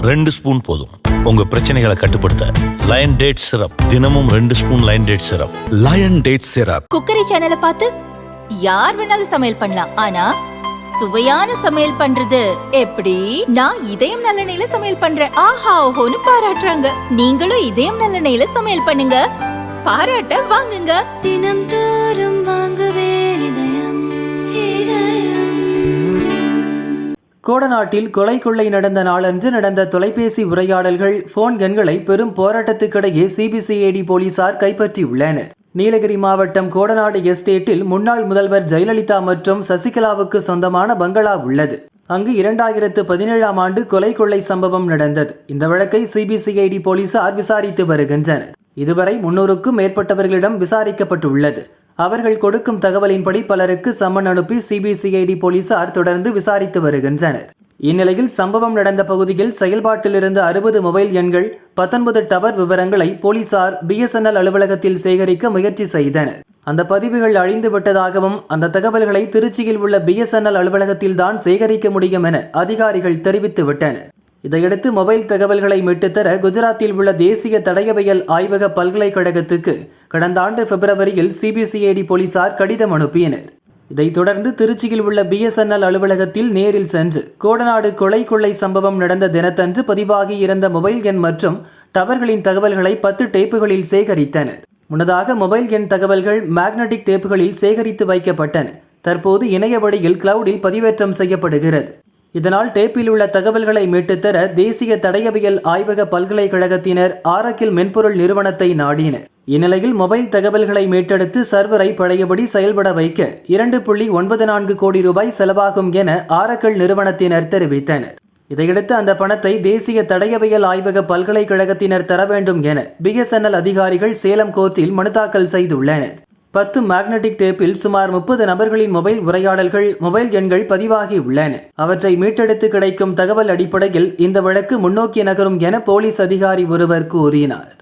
ரெண்டு ஸ்பூன் போதும். உங்க பிரச்சனைகளை கட்டுப்படுத்த லயன் டேட் சிரப் தினமும் ரெண்டு spoon lion date syrup lion date syrup cookery சேனலை பார்த்து யார் வேணாலும் சமையல் பண்ணலாம். ஆனா சுவையான சமையல் பண்றது எப்படி? நான் இதயம் நல்லெண்ணெயில சமையல் பண்றேன். ஆஹா ஓஹோன்னு பாராட்டுறாங்க. நீங்களும் இதயம் நல்லெண்ணெயில சமையல் பண்ணுங்க. பாராட்ட வாங்குங்க. தினம் கோடநாட்டில் கொலை கொள்ளை நடந்த நாளன்று நடந்த தொலைபேசி உரையாடல்கள் போன் எண்களை பெரும் போராட்டத்துக்கிடையே சிபிசிஐடி போலீசார் கைப்பற்றியுள்ளனர். நீலகிரி மாவட்டம் கோடநாடு எஸ்டேட்டில் முன்னாள் முதல்வர் ஜெயலலிதா மற்றும் சசிகலாவுக்கு சொந்தமான பங்களா உள்ளது. அங்கு இரண்டாயிரத்து பதினேழாம் ஆண்டு கொலை கொள்ளை சம்பவம் நடந்தது. இந்த வழக்கை சிபிசிஐடி போலீசார் விசாரித்து வருகின்றனர். இதுவரை முன்னூறுக்கும் மேற்பட்டவர்களிடம் விசாரிக்கப்பட்டுள்ளது. அவர்கள் கொடுக்கும் தகவலின்படி பலருக்கு சம்மன் அனுப்பி சிபிசிஐடி போலீசார் தொடர்ந்து விசாரித்து வருகின்றனர். இந்நிலையில் சம்பவம் நடந்த பகுதியில் செயல்பாட்டில் இருந்த அறுபது மொபைல் எண்கள் பத்தொன்பது டவர் விவரங்களை போலீசார் பிஎஸ்என்எல் அலுவலகத்தில் சேகரிக்க முயற்சி செய்தனர். அந்த பதிவுகள் அழிந்து விட்டதாகவும் அந்த தகவல்களை திருச்சியில் உள்ள பிஎஸ்என்எல் அலுவலகத்தில் தான் சேகரிக்க முடியும் என அதிகாரிகள் தெரிவித்து விட்டனர். இதையடுத்து மொபைல் தகவல்களை மீட்டுத்தர குஜராத்தில் உள்ள தேசிய தடயவியல் ஆய்வக பல்கலைக்கழகத்துக்கு கடந்த ஆண்டு பிப்ரவரியில் சிபிசிஐடி போலீசார் கடிதம் அனுப்பினர். இதைத் தொடர்ந்து திருச்சியில் உள்ள பிஎஸ்என்எல் அலுவலகத்தில் நேரில் சென்று கோடநாடு கொலை கொள்ளை சம்பவம் நடந்த தினத்தன்று பதிவாகி இருந்த மொபைல் எண் மற்றும் டவர்களின் தகவல்களை பத்து டேப்புகளில் சேகரித்தனர். முன்னதாக மொபைல் எண் தகவல்கள் மேக்னெட்டிக் டேப்புகளில் சேகரித்து வைக்கப்பட்டன. தற்போது இணைய வழியில் கிளவுடில் பதிவேற்றம் செய்யப்படுகிறது. இதனால் டேப்பில் உள்ள தகவல்களை மீட்டுத்தர தேசிய தடயவியல் ஆய்வக பல்கலைக்கழகத்தினர் ஆரக்கில் மென்பொருள் நிறுவனத்தை நாடினர். இந்நிலையில் மொபைல் தகவல்களை மீட்டெடுத்து சர்வரை பழையபடி செயல்பட வைக்க இரண்டு புள்ளி ஒன்பது நான்கு கோடி ரூபாய் செலவாகும் என ஆரக்கல் நிறுவனத்தினர் தெரிவித்தனர். இதையடுத்து அந்த பணத்தை தேசிய தடயவியல் ஆய்வக பல்கலைக்கழகத்தினர் தர வேண்டும் என பிஎஸ்என்எல் அதிகாரிகள் சேலம் கோர்ட்டில் மனு தாக்கல் செய்துள்ளனர். பத்து மேக்னெட்டிக் டேப்பில் சுமார் முப்பது நபர்களின் மொபைல் உரையாடல்கள் மொபைல் எண்கள் பதிவாகி உள்ளன. அவற்றை மீட்டெடுத்து கிடைக்கும் தகவல் அடிப்படையில் இந்த வழக்கு முன்னோக்கி நகரும் என போலீஸ் அதிகாரி ஒருவர் கூறினார்.